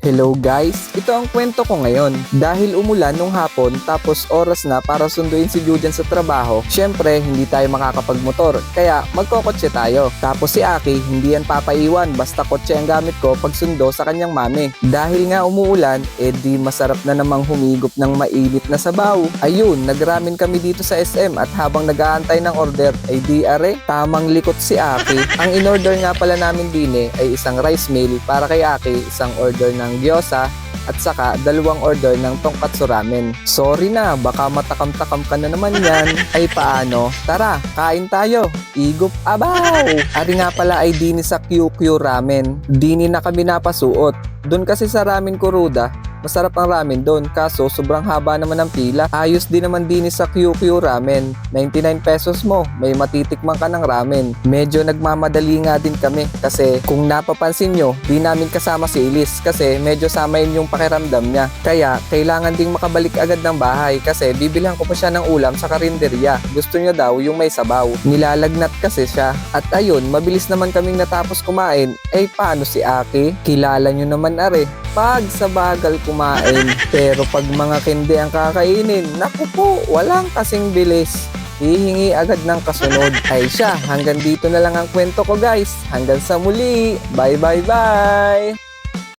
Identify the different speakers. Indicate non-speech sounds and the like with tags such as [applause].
Speaker 1: Hello guys, ito ang kwento ko ngayon. Dahil umulan nung hapon tapos oras na para sunduin si Julian sa trabaho, syempre hindi tayo makakapagmotor kaya magkokotse tayo. Tapos si Aki hindi yan papaiwan basta kotse ang gamit ko pag sundo sa kanyang mami. Dahil nga umuulan, eh di masarap na namang humigop ng mainit na sabaw. Ayun, nagramin kami dito sa SM at habang nag-aantay ng order ay di are, tamang likot si Aki. Ang in-order nga pala namin din eh, ay isang rice meal para kay Aki, isang order ng gyoza at saka dalawang order ng tonkatsu ramen. Sorry na, baka matakam-takam ka na naman yan. [laughs] Ay paano? Tara, kain tayo. Igop abaw! [laughs] Ari nga pala ay dini sa QQ ramen. Dini na kami napasuot. Doon kasi sa ramen kuruda, masarap ang ramen doon kaso sobrang haba naman ng pila. Ayos din naman din sa QQ ramen. 99 pesos mo, may matitikman ka ng ramen. Medyo nagmamadali nga din kami kasi kung napapansin nyo, di namin kasama si Elise kasi medyo samayin yung pakiramdam niya. Kaya kailangan ding makabalik agad ng bahay kasi bibilhan ko pa siya ng ulam sa karinderya. Gusto niya daw yung may sabaw. Nilalagnat kasi siya. At ayun, mabilis naman kaming natapos kumain. Eh paano si Aki? Kilala nyo naman are pag sa bagal kumain. [laughs] Pero pag mga kinde ang kakainin, naku po, walang kasing bilis. Hihingi agad ng kasunod. [laughs] Ay siya, hanggang dito na lang ang kwento ko guys. Hanggang sa muli. Bye bye bye!